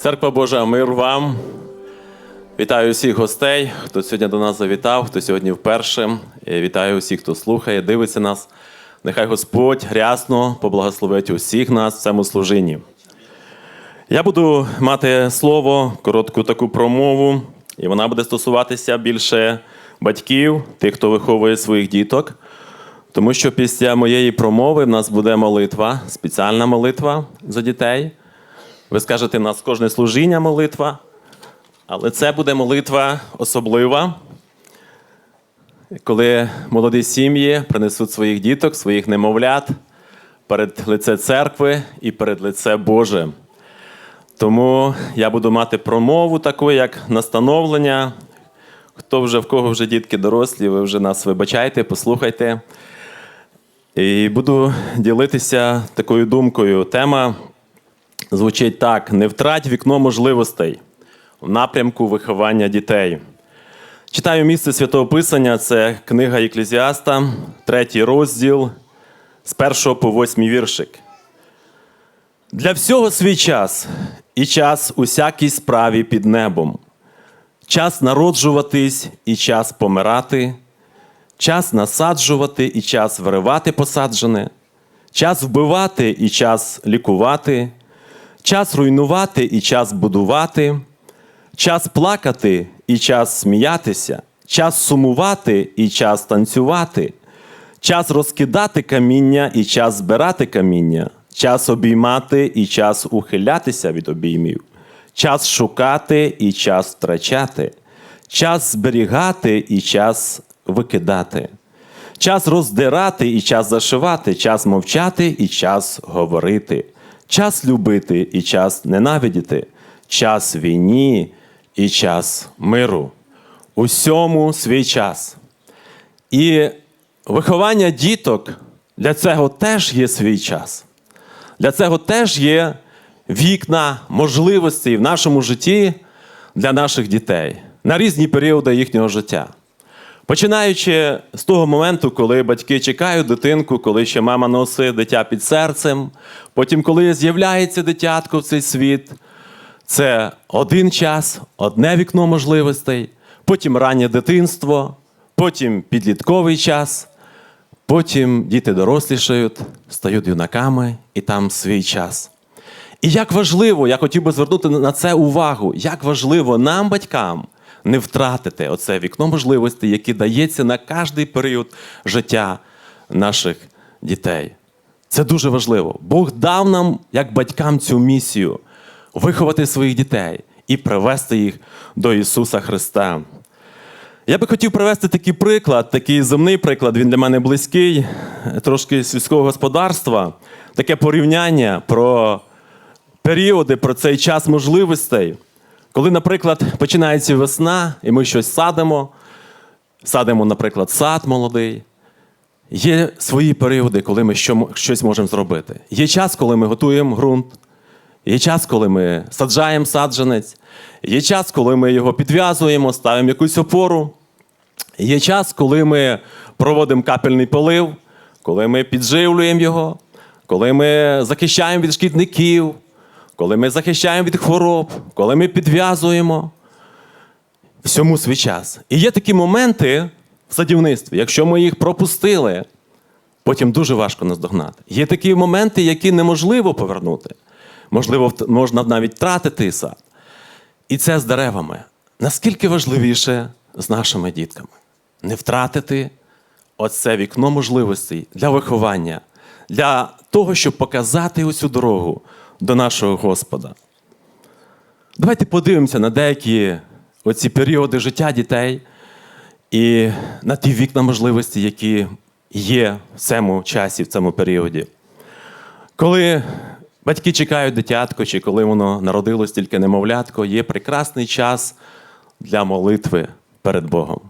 Церква Божа, мир вам. Вітаю всіх гостей, хто сьогодні до нас завітав, хто сьогодні вперше. І Вітаю всіх, хто слухає, дивиться нас. Нехай Господь рясно поблагословить усіх нас в цьому служінні. Я буду мати слово, коротку таку промову, і вона буде стосуватися більше батьків, тих, хто виховує своїх діток. Тому що після моєї промови в нас буде молитва, спеціальна молитва за дітей. Ви скажете, нас кожне служіння молитва, але це буде молитва особлива, коли молоді сім'ї принесуть своїх діток, своїх немовлят перед лице церкви і перед лице Боже. Тому я буду мати промову таку, як настановлення. Хто вже в кого вже дітки дорослі, ви вже нас вибачайте, послухайте. І буду ділитися такою думкою. Тема звучить так: не втрать вікно можливостей в напрямку виховання дітей. Читаю місце святого Писання, це книга Еклезіаста, третій розділ з першого по восьмий віршик. Для всього свій час і час усякій справі під небом, час народжуватись і час помирати, час насаджувати і час виривати посаджене, час вбивати і час лікувати, час руйнувати і час будувати, час плакати і час сміятися, час сумувати і час танцювати, час розкидати каміння і час збирати каміння, час обіймати і час ухилятися від обіймів, час шукати і час втрачати, час зберігати і час викидати, час роздирати і час зашивати, час мовчати і час говорити, час любити і час ненавидіти, час війні і час миру. Усьому свій час. І виховання діток для цього теж є свій час. Для цього теж є вікна можливостей в нашому житті для наших дітей на різні періоди їхнього життя. Починаючи з того моменту, коли батьки чекають дитинку, коли ще мама носить дитя під серцем, потім, коли з'являється дитятко в цей світ, це один час, одне вікно можливостей, потім раннє дитинство, потім підлітковий час, потім діти дорослішають, стають юнаками, і там свій час. І як важливо, я хотів би звернути на це увагу, як важливо нам, батькам, не втратити оце вікно можливостей, яке дається на кожний період життя наших дітей. Це дуже важливо. Бог дав нам, як батькам, цю місію виховати своїх дітей і привести їх до Ісуса Христа. Я би хотів привести такий приклад, такий земний приклад, він для мене близький, трошки сільського господарства, таке порівняння про періоди, про цей час можливостей. Коли, наприклад, починається весна, і ми щось садимо, садимо, наприклад, сад молодий. Є свої періоди, коли ми щось можемо зробити. Є час, коли ми готуємо ґрунт, є час, коли ми саджаємо саджанець, є час, коли ми його підв'язуємо, ставимо якусь опору. Є час, коли ми проводимо капельний полив, коли ми підживлюємо його, коли ми захищаємо від шкідників, коли ми захищаємо від хвороб, коли ми підв'язуємо. Всьому свій час. І є такі моменти в садівництві, якщо ми їх пропустили, потім дуже важко наздогнати. Є такі моменти, які неможливо повернути. Можливо, можна навіть втратити сад. І це з деревами. Наскільки важливіше з нашими дітками не втратити оце вікно можливостей для виховання, для того, щоб показати оцю дорогу до нашого Господа. Давайте подивимося на деякі оці періоди життя дітей і на ті вікна можливості, які є в цьому часі, в цьому періоді. Коли батьки чекають дитятко, чи коли воно народилось тільки немовлятко, є прекрасний час для молитви перед Богом.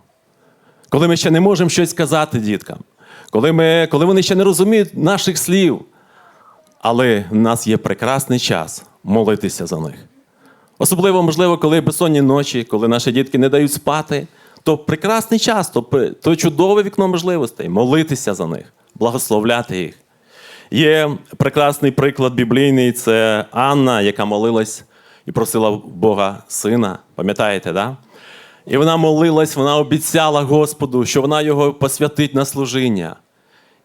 Коли ми ще не можемо щось сказати діткам, коли, ми, коли вони ще не розуміють наших слів, але в нас є прекрасний час молитися за них. Особливо, можливо, коли безсонні ночі, коли наші дітки не дають спати, то прекрасний час, то, то чудове вікно можливостей молитися за них, благословляти їх. Є прекрасний приклад біблійний це Анна, яка молилась і просила Бога сина. Пам'ятаєте, да? І вона молилась, вона обіцяла Господу, що вона його посвятить на служіння.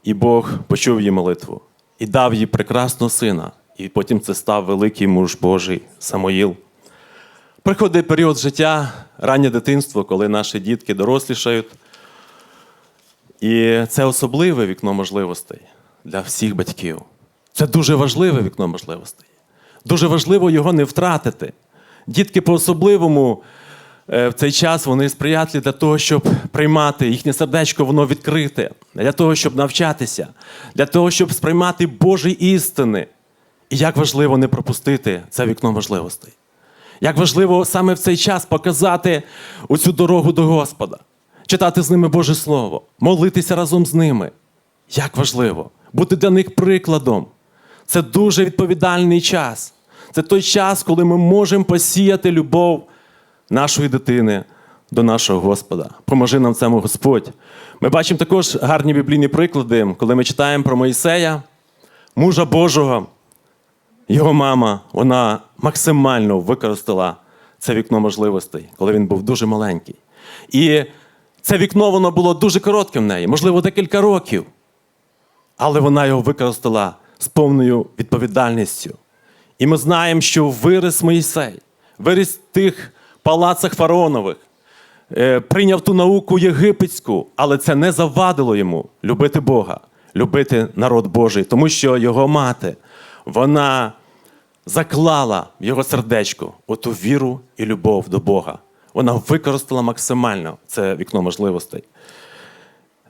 І Бог почув її молитву і дав їй прекрасного сина. І потім це став великий муж Божий Самоїл. Приходить період життя, раннє дитинство, коли наші дітки дорослішають. І це особливе вікно можливостей для всіх батьків. Це дуже важливе вікно можливостей. Дуже важливо його не втратити. Дітки по-особливому в цей час вони сприятливі для того, щоб приймати їхнє сердечко, воно відкрите, для того, щоб навчатися, для того, щоб сприймати Божі істини. І як важливо не пропустити це вікно можливостей. Як важливо саме в цей час показати оцю дорогу до Господа, читати з ними Боже Слово, молитися разом з ними. Як важливо бути для них прикладом. Це дуже відповідальний час. Це той час, коли ми можемо посіяти любов нашої дитини до нашого Господа. Поможи нам в цьому Господь. Ми бачимо також гарні біблійні приклади, коли ми читаємо про Моїсея, мужа Божого. Його мама вона максимально використала це вікно можливостей, коли він був дуже маленький. І це вікно воно було дуже коротке в неї, можливо, декілька років. Але вона його використала з повною відповідальністю. І ми знаємо, що виріс Моїсей, виріс тих палацах фараонових, е, прийняв ту науку єгипетську, але це не завадило йому любити Бога, любити народ Божий, тому що його мати, вона заклала в його сердечко оту віру і любов до Бога. Вона використала максимально це вікно можливостей.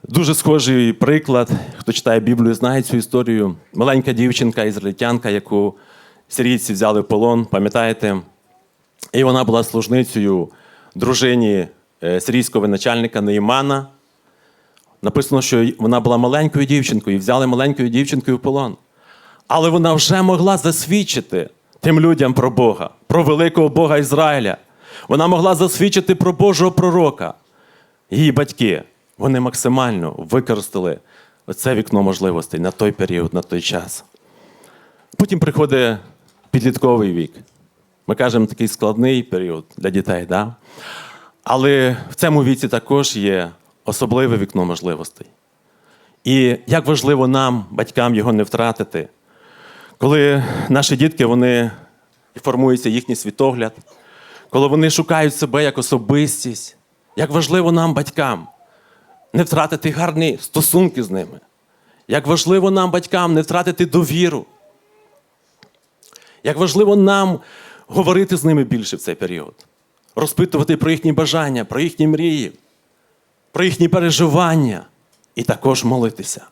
Дуже схожий приклад, хто читає Біблію, знає цю історію. Маленька дівчинка, ізраїльтянка, яку сирійці взяли в полон, пам'ятаєте? І вона була служницею дружині е, сирійського начальника Неїмана. Написано, що вона була маленькою дівчинкою і взяли маленькою дівчинкою в полон. Але вона вже могла засвідчити тим людям про Бога, про великого Бога Ізраїля. Вона могла засвідчити про Божого пророка. Її батьки вони максимально використали це вікно можливостей на той період, на той час. Потім приходить підлітковий вік. Ми кажемо такий складний період для дітей, да? але в цьому віці також є особливе вікно можливостей. І як важливо нам, батькам, його не втратити, коли наші дітки вони формується їхній світогляд, коли вони шукають себе як особистість, як важливо нам, батькам, не втратити гарні стосунки з ними. Як важливо нам, батькам, не втратити довіру. Як важливо нам говорити з ними більше в цей період, розпитувати про їхні бажання, про їхні мрії, про їхні переживання, і також молитися,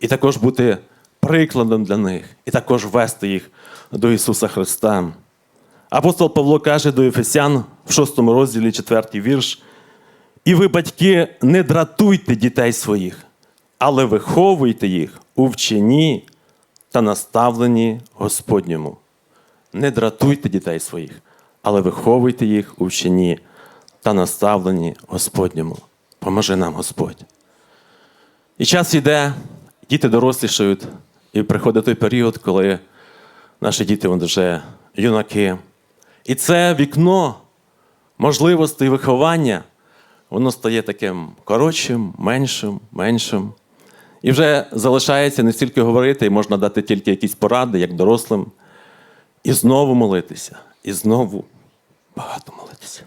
і також бути прикладом для них, і також вести їх до Ісуса Христа. Апостол Павло каже до Ефесян в 6 розділі 4 вірш. І ви, батьки, не дратуйте дітей своїх, але виховуйте їх у вченні та наставленні Господньому. Не дратуйте дітей своїх, але виховуйте їх у вченні та наставленні Господньому. Поможи нам, Господь. І час йде, діти дорослішають, і приходить той період, коли наші діти вже юнаки. І це вікно можливостей виховання воно стає таким коротшим, меншим, меншим. І вже залишається не стільки говорити, і можна дати тільки якісь поради, як дорослим, і знову молитися, і знову багато молитися.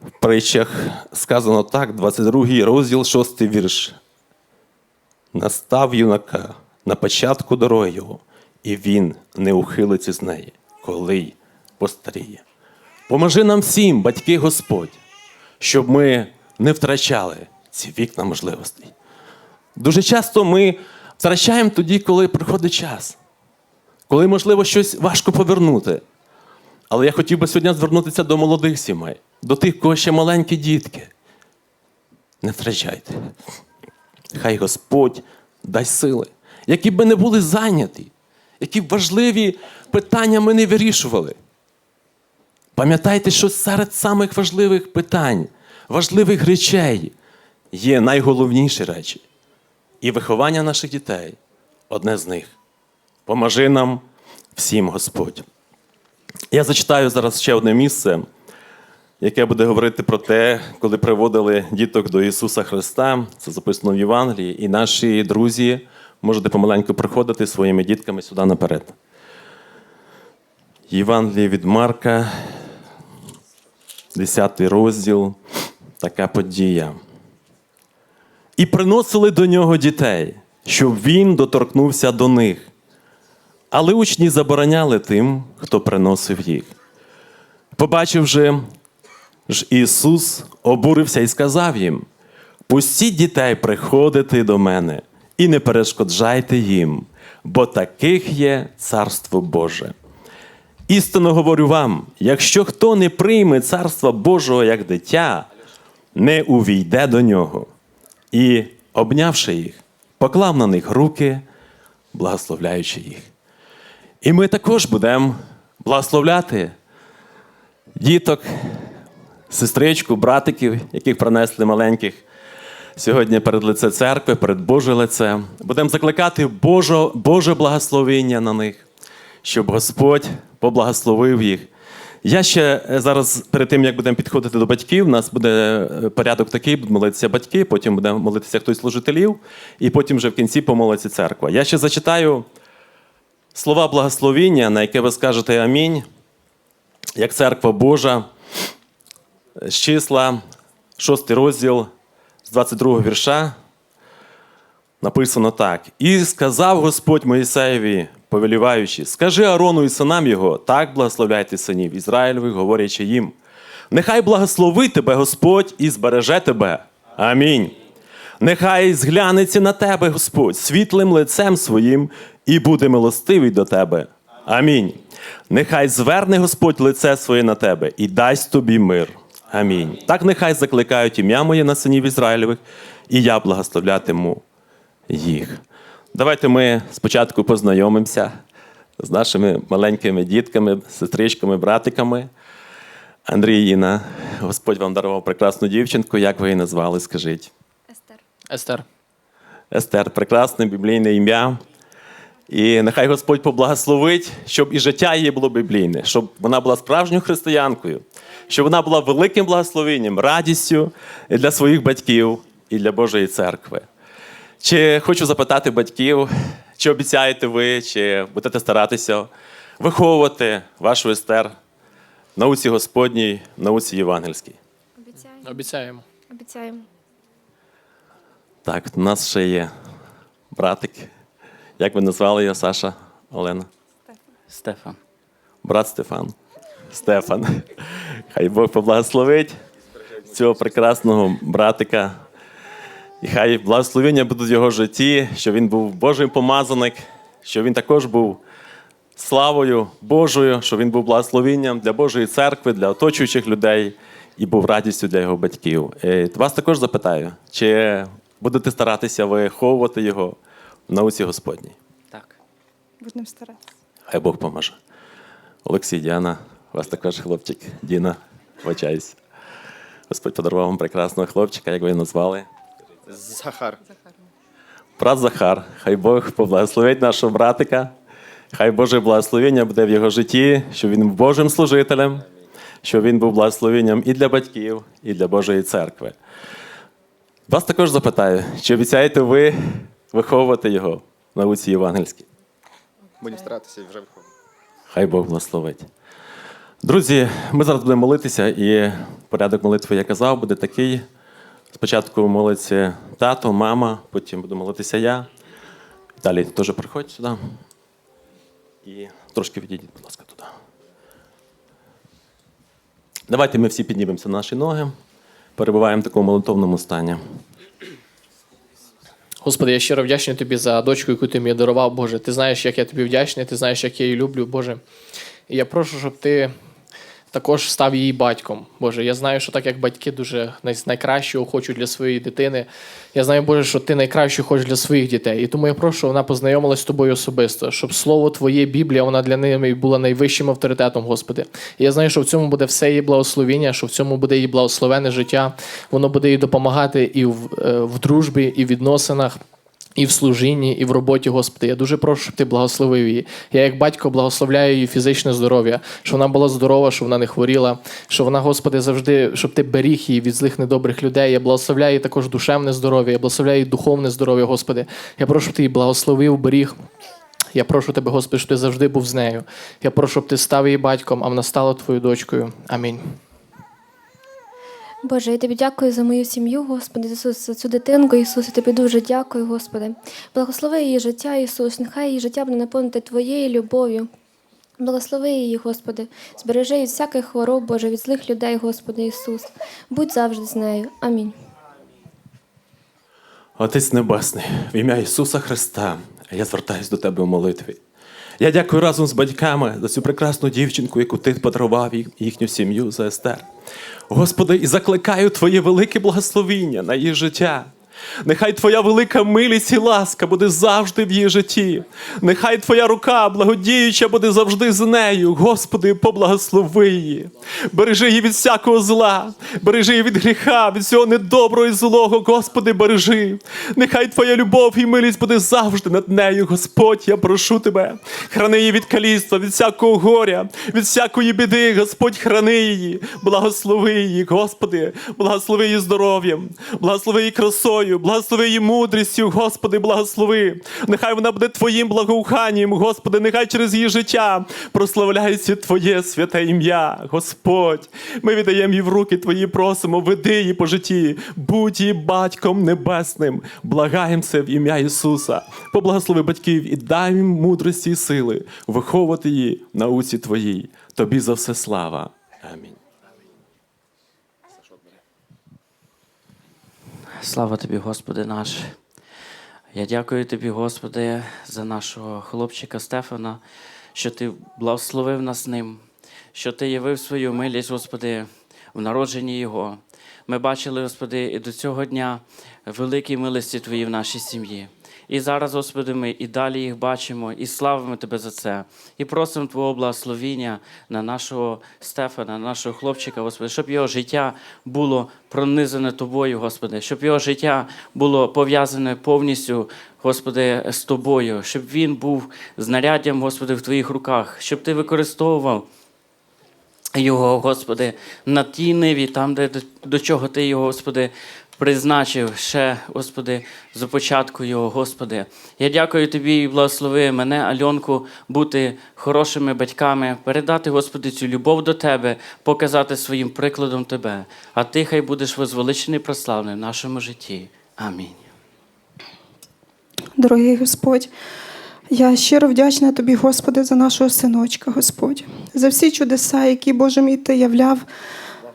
В притчах сказано так, 22 розділ, 6 вірш. Настав юнака на початку дороги його, і він не ухилиться з неї, коли постаріє. Поможи нам всім, батьки Господь, щоб ми не втрачали ці вікна можливостей. Дуже часто ми втрачаємо тоді, коли приходить час, коли, можливо, щось важко повернути. Але я хотів би сьогодні звернутися до молодих сімей, до тих, кого ще маленькі дітки. Не втрачайте. Хай Господь дасть сили, які б не були зайняті, які б важливі питання ми не вирішували. Пам'ятайте, що серед самих важливих питань, важливих речей є найголовніші речі. І виховання наших дітей одне з них. Поможи нам всім Господь. Я зачитаю зараз ще одне місце, яке буде говорити про те, коли приводили діток до Ісуса Христа. Це записано в Євангелії, і наші друзі можете помаленьку приходити своїми дітками сюди наперед. Євангеліє від Марка, 10 розділ, така подія. І приносили до нього дітей, щоб він доторкнувся до них. Але учні забороняли тим, хто приносив їх. Побачивши ж Ісус, обурився і сказав їм: Пустіть дітей приходити до мене і не перешкоджайте їм, бо таких є Царство Боже. Істинно говорю вам: якщо хто не прийме царства Божого як дитя, не увійде до нього. І, обнявши їх, поклав на них руки, благословляючи їх. І ми також будемо благословляти діток, сестричку, братиків, яких принесли маленьких сьогодні перед лице церкви, перед Боже лице. Будемо закликати Боже, Боже благословення на них, щоб Господь поблагословив їх. Я ще е, зараз, перед тим як будемо підходити до батьків, у нас буде е, порядок такий, будуть молитися батьки, потім буде молитися хтось з служителів, і потім вже в кінці помолиться церква. Я ще зачитаю слова благословіння, на яке ви скажете амінь, як церква Божа, з числа, 6 розділ, з 22 вірша. Написано так: І сказав Господь Моїсеєві, повеліваючи, скажи Арону і синам його, так благословляйте синів Ізраїльових, говорячи їм. Нехай благословить тебе Господь і збереже тебе. Амінь. Нехай зглянеться на тебе Господь світлим лицем своїм і буде милостивий до тебе. Амінь. Нехай зверне Господь лице своє на тебе і дасть тобі мир. Амінь. Так нехай закликають ім'я моє на синів Ізраїльових, і я благословлятиму їх. Давайте ми спочатку познайомимося з нашими маленькими дітками, сестричками, братиками. Андрій Інна, Господь вам дарував прекрасну дівчинку. Як ви її назвали? Скажіть. Естер. Естер. Естер, прекрасне біблійне ім'я. І нехай Господь поблагословить, щоб і життя її було біблійне, щоб вона була справжньою християнкою, щоб вона була великим благословенням, радістю для своїх батьків і для Божої церкви. Чи хочу запитати батьків, чи обіцяєте ви, чи будете старатися виховувати вашу Естер в науці Господній, в науці євангельській? Обіцяємо. Обіцяємо. Обіцяємо. Так, у нас ще є братик. Як ви назвали його, Саша, Олена? Стефан. Брат Стефан. Стефан. Хай Бог поблагословить цього прекрасного братика. І хай благословення будуть в його житті, щоб він був Божий помазаник, щоб він також був славою Божою, щоб він був благословенням для Божої церкви, для оточуючих людей і був радістю для його батьків. Е, Вас також запитаю, чи будете старатися виховувати його науці Господній? Так. Будемо старатися. Хай Бог поможе. Олексій, Діана, у вас також хлопчик, Діна, вибачаюсь. Господь подарував вам прекрасного хлопчика, як ви його назвали. Захар. Брат Захар, хай Бог поблагословить нашого братика. Хай Боже благословення буде в його житті, щоб він був Божим служителем, щоб він був благословенням і для батьків, і для Божої церкви. Вас також запитаю, чи обіцяєте ви виховувати його в науці євангельській? Будемо старатися і вже виходимо. Хай Бог благословить. Друзі, ми зараз будемо молитися, і порядок молитви, я казав, буде такий. Спочатку молиться тато, мама, потім буду молитися я. Далі теж приходь сюди. І трошки відійдіть, будь ласка, туди. Давайте ми всі піднімемося на наші ноги, перебуваємо в такому молитовному стані. Господи, я щиро вдячний тобі за дочку, яку ти мені дарував, Боже. Ти знаєш, як я тобі вдячний, ти знаєш, як я її люблю, Боже. І я прошу, щоб ти також став її батьком. Боже, я знаю, що так як батьки дуже найкращого хочуть для своєї дитини. Я знаю, Боже, що ти найкраще хочеш для своїх дітей. І тому я прошу, вона познайомилась з тобою особисто, щоб слово Твоє, Біблія, вона для неї була найвищим авторитетом, Господи. І я знаю, що в цьому буде все її благословіння, що в цьому буде її благословене життя. Воно буде їй допомагати і в, е, в дружбі, і в відносинах. І в служінні, і в роботі, Господи. Я дуже прошу, щоб ти благословив її. Я, як батько, благословляю її фізичне здоров'я, щоб вона була здорова, щоб вона не хворіла, щоб вона, Господи, завжди, щоб ти беріг її від злих недобрих людей. Я благословляю її також душевне здоров'я, я благословляю її духовне здоров'я, Господи. Я прошу, щоб ти її благословив, беріг. Я прошу тебе, Господи, щоб ти завжди був з нею. Я прошу, щоб ти став її батьком, а вона стала твоєю дочкою. Амінь. Боже, я тобі дякую за мою сім'ю, Господи, Ісус, за цю дитинку, Ісус, я тобі дуже дякую, Господи. Благослови її життя, Ісус, нехай її життя буде наповнити Твоєю любов'ю. Благослови її, Господи, збережи від всяких хвороб, Боже, від злих людей, Господи Ісус. Будь завжди з нею. Амінь. Отець Небесний, в ім'я Ісуса Христа, я звертаюсь до Тебе у молитві. Я дякую разом з батьками за цю прекрасну дівчинку, яку ти подарував їхню сім'ю за Естер. Господи, і закликаю Твоє велике благословіння на її життя. Нехай Твоя велика милість і ласка буде завжди в її житті. Нехай Твоя рука благодіюча буде завжди з нею. Господи, поблагослови її. Бережи її від всякого зла, бережи її від гріха, від всього недоброго і злого. Господи, бережи. Нехай Твоя любов і милість буде завжди над нею. Господь, я прошу Тебе. Храни її від каліцтва, від всякого горя, від всякої біди. Господь, храни її, благослови її, Господи, благослови її здоров'ям, благослови її красою, благослови її мудрістю, Господи, благослови. Нехай вона буде Твоїм благоуханням, Господи, нехай через її життя прославляється Твоє святе ім'я, Господь. Ми віддаємо її в руки Твої, просимо, веди її по житті, будь її батьком небесним. Благаємося в ім'я Ісуса. Поблагослови батьків і дай їм мудрості і сили виховувати її в науці Твоїй. Тобі за все слава. Амінь. Слава тобі, Господи наш. Я дякую тобі, Господи, за нашого хлопчика Стефана, що ти благословив нас ним, що ти явив свою милість, Господи, в народженні Його. Ми бачили, Господи, і до цього дня великі милості Твої в нашій сім'ї. І зараз, Господи, ми і далі їх бачимо, і славимо Тебе за це. І просимо Твого благословіння на нашого Стефана, на нашого хлопчика, Господи, щоб його життя було пронизане Тобою, Господи, щоб його життя було пов'язане повністю, Господи, з Тобою, щоб він був знаряддям, Господи, в Твоїх руках, щоб Ти використовував його, Господи, на тій ниві, там, де до, чого Ти його, Господи, призначив ще, Господи, з початку його, Господи. Я дякую Тобі і благослови мене, Альонку, бути хорошими батьками, передати, Господи, цю любов до Тебе, показати своїм прикладом Тебе. А Ти хай будеш возвеличений прославлений в нашому житті. Амінь. Дорогий Господь, я щиро вдячна тобі, Господи, за нашого синочка, Господь, за всі чудеса, які, Боже мій, ти являв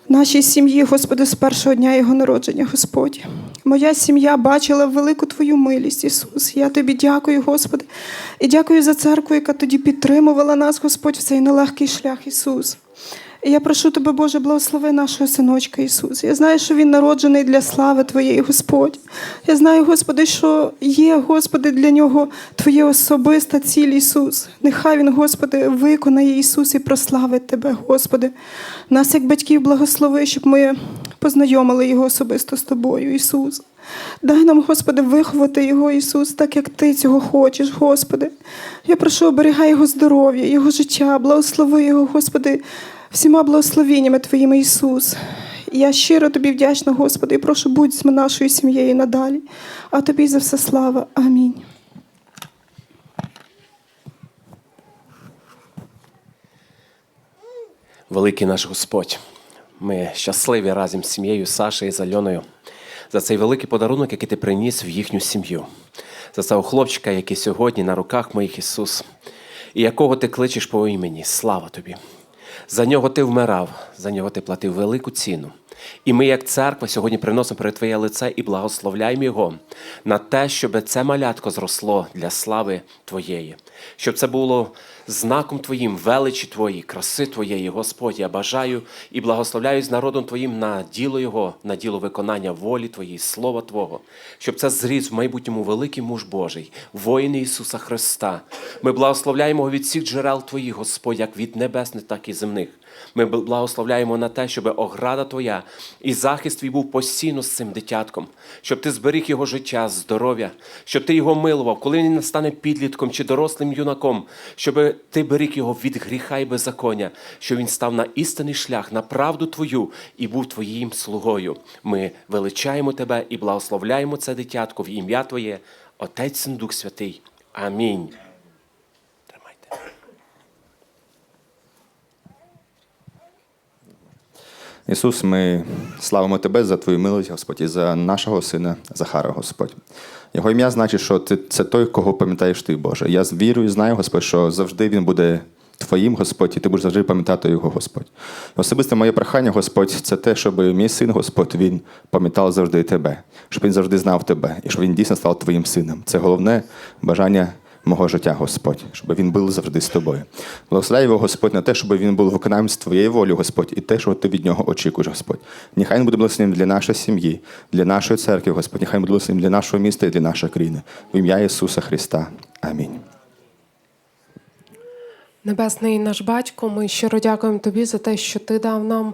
нашій сім'ї, Господи, з першого дня його народження, Господь. Моя сім'я бачила велику Твою милість, Ісус. Я тобі дякую, Господи, і дякую за церкву, яка тоді підтримувала нас, Господь, в цей нелегкий шлях, Ісус. І я прошу тебе, Боже, благослови нашого синочка Ісус. Я знаю, що він народжений для слави Твоєї, Господь. Я знаю, Господи, що є, Господи, для нього Твоя особиста ціль, Ісус. Нехай Він, Господи, виконає Ісус і прославить Тебе, Господи. Нас, як батьків, благослови, щоб ми познайомили Його особисто з Тобою, Ісус. Дай нам, Господи, виховати Його, Ісус, так як Ти цього хочеш, Господи. Я прошу, оберігай Його здоров'я, Його життя, благослови Його, Господи, всіма благословеннями Твоїми, Ісус. Я щиро тобі вдячна, Господи, і прошу будь з нашою сім'єю надалі. А тобі за все слава. Амінь. Великий наш Господь. Ми щасливі разом з сім'єю Саші і з Альоною за цей великий подарунок, який ти приніс в їхню сім'ю, за цього хлопчика, який сьогодні на руках моїх Ісус, і якого ти кличеш по імені. Слава тобі! За нього ти вмирав, за нього ти платив велику ціну. І ми, як церква, сьогодні приносимо перед Твоє лице і благословляємо Його на те, щоб це малятко зросло для слави Твоєї, щоб це було знаком Твоїм, величі Твої, краси Твоєї, Господь, я бажаю і благословляю з народом Твоїм на діло Його, на діло виконання волі Твоєї, Слова Твого, щоб це зріс в майбутньому великий муж Божий, воїн Ісуса Христа. Ми благословляємо його від всіх джерел Твоїх, Господь, як від небесних, так і земних. Ми благословляємо на те, щоб ограда Твоя і захист твій був постійно з цим дитятком, щоб ти зберіг його життя, здоров'я, щоб ти його милував, коли він стане підлітком чи дорослим юнаком, щоб ти беріг його від гріха і беззаконня, щоб він став на істинний шлях, на правду Твою і був Твоїм слугою. Ми величаємо Тебе і благословляємо це дитятко в ім'я Твоє, Отець Дух Святий. Амінь. Ісус, ми славимо Тебе за Твою милость, Господь, і за нашого сина Захара, Господь. Його ім'я значить, що ти це той, кого пам'ятаєш ти, Боже. Я з вірою знаю, Господь, що завжди він буде Твоїм, Господь, і ти будеш завжди пам'ятати його, Господь. І особисте моє прохання, Господь, це те, щоб мій син, Господь, він пам'ятав завжди Тебе, щоб він завжди знав Тебе, і щоб він дійсно став Твоїм сином. Це головне бажання мого життя, Господь, щоб він був завжди з тобою. Благословляй його, Господь, на те, щоб він був виконанням з твоєї волі, Господь, і те, що ти від нього очікуєш, Господь. Нехай він буде благословенним для нашої сім'ї, для нашої церкви, Господь, нехай він буде благословенним для нашого міста і для нашої країни. В ім'я Ісуса Христа. Амінь. Небесний наш батько, ми щиро дякуємо тобі за те, що ти дав нам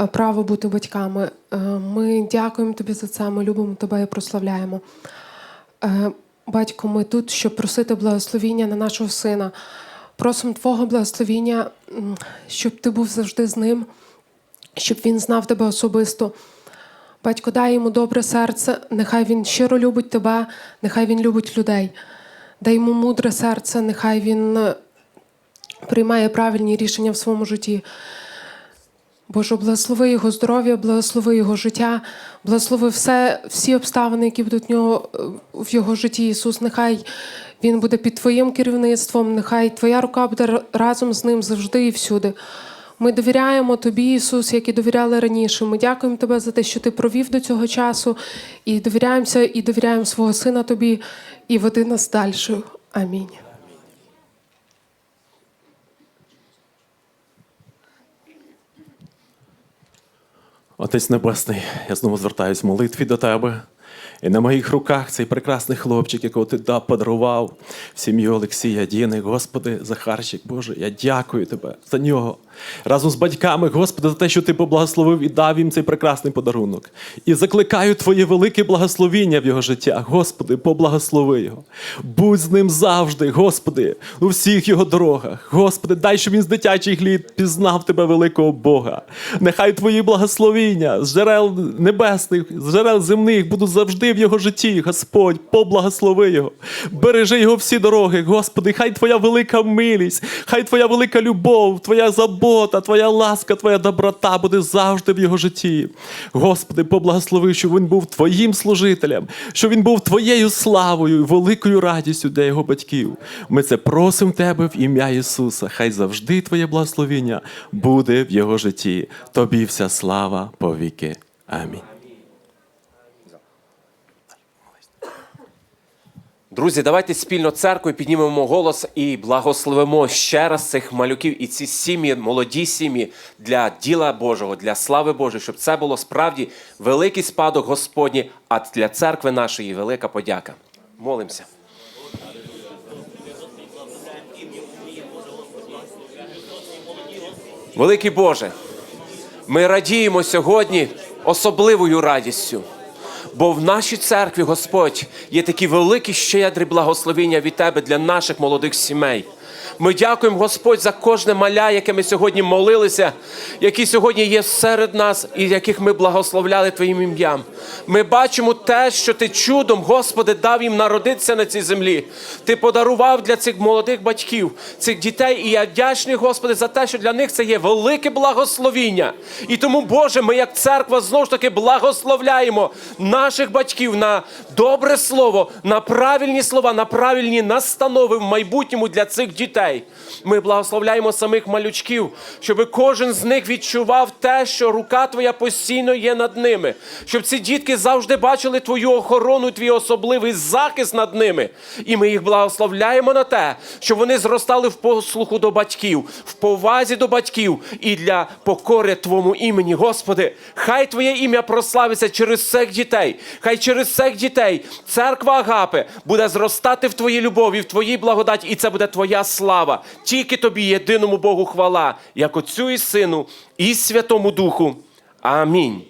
е, право бути батьками. Е, Ми дякуємо тобі за це. Ми любимо тебе і прославляємо. Батько, ми тут, щоб просити благословіння на нашого сина. Просимо Твого благословіння, щоб ти був завжди з ним, щоб він знав тебе особисто. Батько, дай йому добре серце, нехай він щиро любить тебе, нехай він любить людей. Дай йому мудре серце, нехай він е, приймає правильні рішення в своєму житті. Боже, благослови його здоров'я, благослови його життя, благослови все, всі обставини, які будуть в нього в його житті. Ісус, нехай він буде під Твоїм керівництвом, нехай Твоя рука буде разом з ним завжди і всюди. Ми довіряємо Тобі, Ісус, як і довіряли раніше. Ми дякуємо Тебе за те, що Ти провів до цього часу, і довіряємося, і довіряємо свого Сина Тобі, і веди нас далі. Амінь. Отець Небесний, я знову звертаюсь в молитві до тебе. І на моїх руках цей прекрасний хлопчик, якого ти да, подарував в сім'ю Олексія Діни. Господи, Захарчик, Боже, я дякую тебе за нього. Разом з батьками, Господи, за те, що ти поблагословив і дав їм цей прекрасний подарунок. І закликаю Твоє велике благословіння в його життя. Господи, поблагослови його. Будь з ним завжди, Господи, у всіх його дорогах. Господи, дай, щоб він з дитячих літ пізнав тебе, великого Бога. Нехай Твої благословіння з джерел небесних, з джерел земних будуть завжди в його житті. Господь, поблагослови його. Бережи його всі дороги, Господи, хай Твоя велика милість, хай Твоя велика любов, Твоя забота, Твоя ласка, Твоя доброта буде завжди в його житті. Господи, поблагослови, щоб він був Твоїм служителем, щоб він був Твоєю славою і великою радістю для його батьків. Ми це просимо Тебе в ім'я Ісуса. Хай завжди Твоє благословіння буде в його житті. Тобі вся слава повіки. Амінь. Друзі, давайте спільно церквою піднімемо голос і благословимо ще раз цих малюків і ці сім'ї, молоді сім'ї для діла Божого, для слави Божої, щоб це було справді великий спадок Господній, а для церкви нашої велика подяка. Молимося. Великий Боже, ми радіємо сьогодні особливою радістю. Бо в нашій церкві, Господь, є такі великі щедрі благословіння від Тебе для наших молодих сімей. Ми дякуємо, Господь, за кожне маля, яке ми сьогодні молилися, які сьогодні є серед нас і яких ми благословляли Твоїм ім'ям. Ми бачимо те, що Ти чудом, Господи, дав їм народитися на цій землі. Ти подарував для цих молодих батьків, цих дітей. І я вдячний, Господи, за те, що для них це є велике благословіння. І тому, Боже, ми, як церква, знову ж таки благословляємо наших батьків на добре слово, на правильні слова, на правильні настанови в майбутньому для цих дітей. Дітей. Ми благословляємо самих малючків, щоб кожен з них відчував те, що рука твоя постійно є над ними, щоб ці дітки завжди бачили твою охорону, твій особливий захист над ними. І ми їх благословляємо на те, щоб вони зростали в послуху до батьків, в повазі до батьків і для покори Твому імені. Господи, хай Твоє ім'я прославиться через цих дітей. Хай через цих дітей церква Агапи буде зростати в Твоїй любові, в Твоїй благодаті, і це буде Твоя слава. Тільки Тобі, єдиному Богу, хвала, як Отцю і Сину, і Святому Духу. Амінь.